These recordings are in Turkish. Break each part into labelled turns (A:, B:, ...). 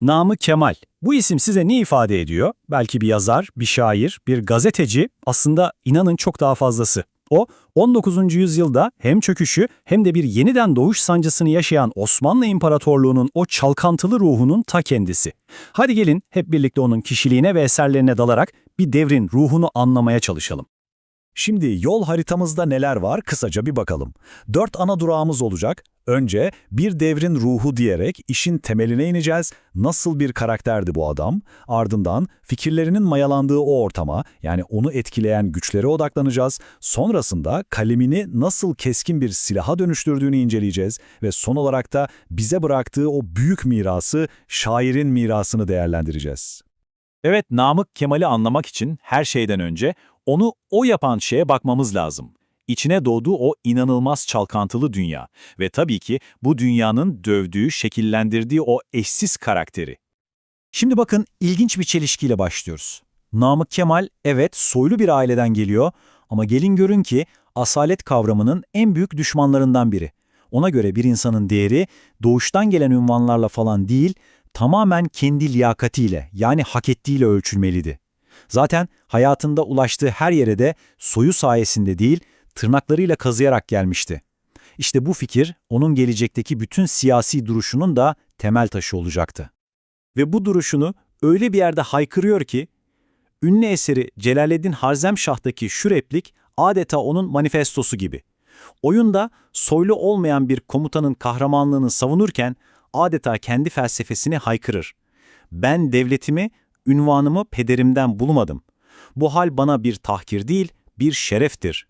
A: Namık Kemal. Bu isim size ne ifade ediyor? Belki bir yazar, bir şair, bir gazeteci. Aslında inanın çok daha fazlası. O, 19. yüzyılda hem çöküşü hem de bir yeniden doğuş sancısını yaşayan Osmanlı İmparatorluğu'nun o çalkantılı ruhunun ta kendisi. Hadi gelin hep birlikte onun kişiliğine ve eserlerine dalarak bir devrin ruhunu anlamaya çalışalım.
B: Şimdi yol haritamızda neler var kısaca bir bakalım. Dört ana durağımız olacak. Önce bir devrin ruhu diyerek işin temeline ineceğiz. Nasıl bir karakterdi bu adam? Ardından fikirlerinin mayalandığı o ortama yani onu etkileyen güçlere odaklanacağız. Sonrasında kalemini nasıl keskin bir silaha dönüştürdüğünü inceleyeceğiz. Ve son olarak da bize bıraktığı o büyük mirası, şairin mirasını değerlendireceğiz.
C: Evet, Namık Kemal'i anlamak için her şeyden önce onu o yapan şeye bakmamız lazım. İçine doğduğu o inanılmaz çalkantılı dünya ve tabii ki bu dünyanın dövdüğü, şekillendirdiği o eşsiz karakteri.
A: Şimdi bakın ilginç bir çelişkiyle başlıyoruz. Namık Kemal evet soylu bir aileden geliyor ama gelin görün ki asalet kavramının en büyük düşmanlarından biri. Ona göre bir insanın değeri doğuştan gelen ünvanlarla falan değil, tamamen kendi liyakatiyle yani hak ettiğiyle ölçülmeliydi. Zaten hayatında ulaştığı her yere de soyu sayesinde değil, tırnaklarıyla kazıyarak gelmişti. İşte bu fikir onun gelecekteki bütün siyasi duruşunun da temel taşı olacaktı. Ve bu duruşunu öyle bir yerde haykırıyor ki, ünlü eseri Celaleddin Harzemşah'taki şu replik adeta onun manifestosu gibi. Oyunda soylu olmayan bir komutanın kahramanlığını savunurken adeta kendi felsefesini haykırır. Ben devletimi, ünvanımı pederimden bulmadım. Bu hal bana bir tahkir değil, bir şereftir.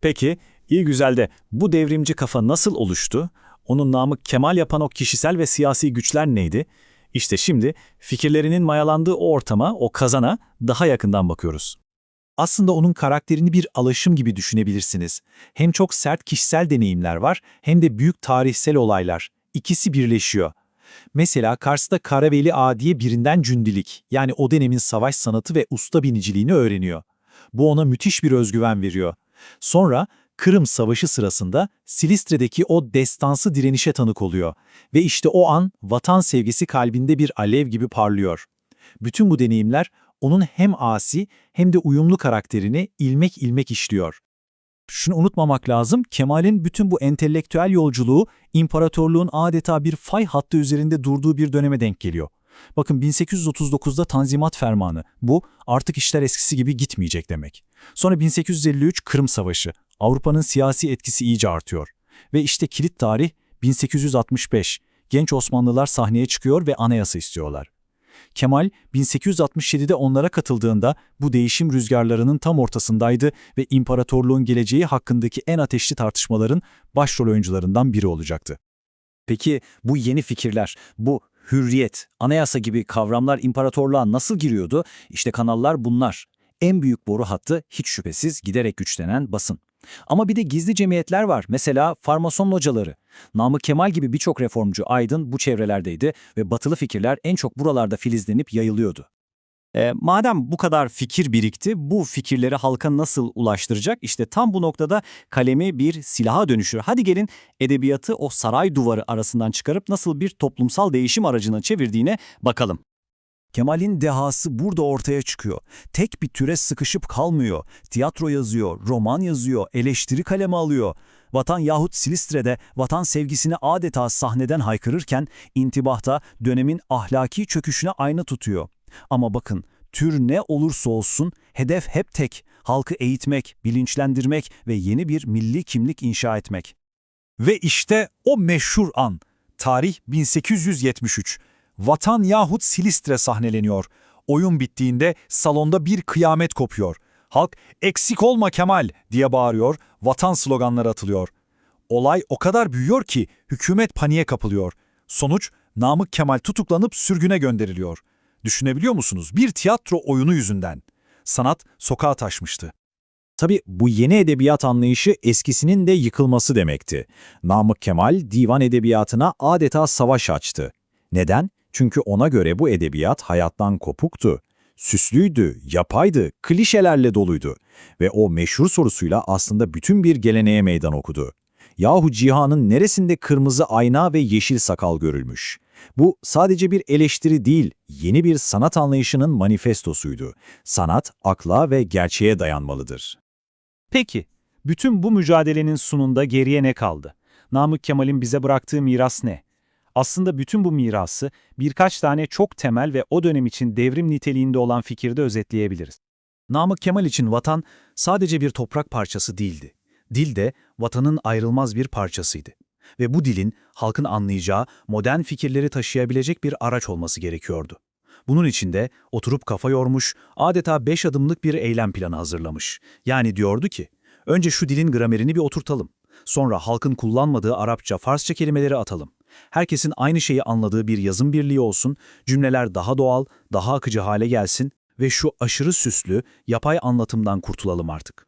B: Peki, iyi güzel de bu devrimci kafa nasıl oluştu? Onun Namık Kemal yapan o kişisel ve siyasi güçler neydi? İşte şimdi fikirlerinin mayalandığı o ortama, o kazana daha yakından bakıyoruz. Aslında onun karakterini bir alaşım gibi düşünebilirsiniz. Hem çok sert kişisel deneyimler var hem de büyük tarihsel olaylar. İkisi birleşiyor. Mesela Kars'ta Karaveli Ağa diye birinden cündilik, yani o dönemin savaş sanatı ve usta biniciliğini öğreniyor. Bu ona müthiş bir özgüven veriyor. Sonra Kırım Savaşı sırasında Silistre'deki o destansı direnişe tanık oluyor ve işte o an vatan sevgisi kalbinde bir alev gibi parlıyor. Bütün bu deneyimler onun hem asi hem de uyumlu karakterini ilmek ilmek işliyor. Şunu unutmamak lazım, Kemal'in bütün bu entelektüel yolculuğu imparatorluğun adeta bir fay hattı üzerinde durduğu bir döneme denk geliyor. Bakın 1839'da Tanzimat Fermanı. Bu artık işler eskisi gibi gitmeyecek demek. Sonra 1853 Kırım Savaşı. Avrupa'nın siyasi etkisi iyice artıyor. Ve işte kilit tarih 1865. Genç Osmanlılar sahneye çıkıyor ve anayasa istiyorlar. Kemal 1867'de onlara katıldığında bu değişim rüzgarlarının tam ortasındaydı ve imparatorluğun geleceği hakkındaki en ateşli tartışmaların başrol oyuncularından biri olacaktı.
D: Peki bu yeni fikirler, bu hürriyet, anayasa gibi kavramlar imparatorluğa nasıl giriyordu? İşte kanallar bunlar. En büyük boru hattı hiç şüphesiz giderek güçlenen basın. Ama bir de gizli cemiyetler var. Mesela farmason locaları. Namık Kemal gibi birçok reformcu aydın bu çevrelerdeydi ve batılı fikirler en çok buralarda filizlenip yayılıyordu.
A: E, madem bu kadar fikir birikti, bu fikirleri halka nasıl ulaştıracak? İşte tam bu noktada kalemi bir silaha dönüşür. Hadi gelin edebiyatı o saray duvarı arasından çıkarıp nasıl bir toplumsal değişim aracına çevirdiğine bakalım.
B: Kemal'in dehası burada ortaya çıkıyor. Tek bir türe sıkışıp kalmıyor. Tiyatro yazıyor, roman yazıyor, eleştiri kalemi alıyor. Vatan yahut Silistre'de vatan sevgisini adeta sahneden haykırırken intibahta dönemin ahlaki çöküşüne ayna tutuyor. Ama bakın, tür ne olursa olsun hedef hep tek, halkı eğitmek, bilinçlendirmek ve yeni bir milli kimlik inşa etmek. Ve işte o meşhur an, tarih 1873. Vatan yahut Silistre sahneleniyor. Oyun bittiğinde salonda bir kıyamet kopuyor. Halk eksik olma Kemal diye bağırıyor, vatan sloganları atılıyor. Olay o kadar büyüyor ki hükümet paniğe kapılıyor. Sonuç Namık Kemal tutuklanıp sürgüne gönderiliyor. Düşünebiliyor musunuz? Bir tiyatro oyunu yüzünden. Sanat sokağa taşmıştı.
C: Tabi bu yeni edebiyat anlayışı eskisinin de yıkılması demekti. Namık Kemal divan edebiyatına adeta savaş açtı. Neden? Çünkü ona göre bu edebiyat hayattan kopuktu. Süslüydü, yapaydı, klişelerle doluydu ve o meşhur sorusuyla aslında bütün bir geleneğe meydan okudu. Yahu cihanın neresinde kırmızı ayna ve yeşil sakal görülmüş? Bu sadece bir eleştiri değil, yeni bir sanat anlayışının manifestosuydu. Sanat, akla ve gerçeğe dayanmalıdır.
B: Peki, bütün bu mücadelenin sonunda geriye ne kaldı? Namık Kemal'in bize bıraktığı miras ne? Aslında bütün bu mirası birkaç tane çok temel ve o dönem için devrim niteliğinde olan fikirde özetleyebiliriz. Namık Kemal için vatan sadece bir toprak parçası değildi. Dil de vatanın ayrılmaz bir parçasıydı. Ve bu dilin halkın anlayacağı, modern fikirleri taşıyabilecek bir araç olması gerekiyordu. Bunun için de oturup kafa yormuş, adeta beş adımlık bir eylem planı hazırlamış. Yani diyordu ki, önce şu dilin gramerini bir oturtalım. Sonra halkın kullanmadığı Arapça, Farsça kelimeleri atalım. Herkesin aynı şeyi anladığı bir yazım birliği olsun, cümleler daha doğal, daha akıcı hale gelsin ve şu aşırı süslü, yapay anlatımdan kurtulalım artık.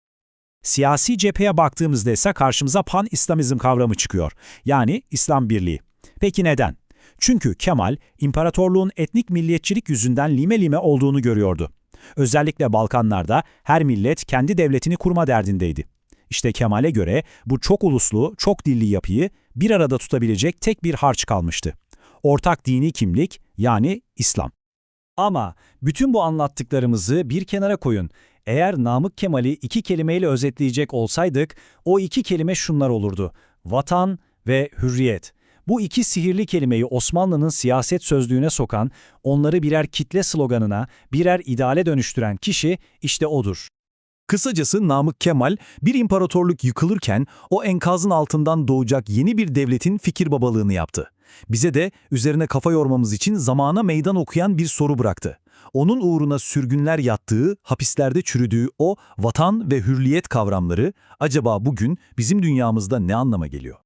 E: Siyasi cepheye baktığımızda ise karşımıza pan-İslamizm kavramı çıkıyor. Yani İslam Birliği. Peki neden? Çünkü Kemal, imparatorluğun etnik milliyetçilik yüzünden lime lime olduğunu görüyordu. Özellikle Balkanlarda her millet kendi devletini kurma derdindeydi. İşte Kemal'e göre bu çok uluslu, çok dilli yapıyı bir arada tutabilecek tek bir harç kalmıştı. Ortak dini kimlik yani İslam.
B: Ama bütün bu anlattıklarımızı bir kenara koyun. Eğer Namık Kemal'i iki kelimeyle özetleyecek olsaydık, o iki kelime şunlar olurdu. Vatan ve hürriyet. Bu iki sihirli kelimeyi Osmanlı'nın siyaset sözlüğüne sokan, onları birer kitle sloganına, birer ideale dönüştüren kişi işte odur.
C: Kısacası Namık Kemal bir imparatorluk yıkılırken o enkazın altından doğacak yeni bir devletin fikir babalığını yaptı. Bize de üzerine kafa yormamız için zamana meydan okuyan bir soru bıraktı. Onun uğruna sürgünler yattığı, hapislerde çürüdüğü o vatan ve hürriyet kavramları acaba bugün bizim dünyamızda ne anlama geliyor?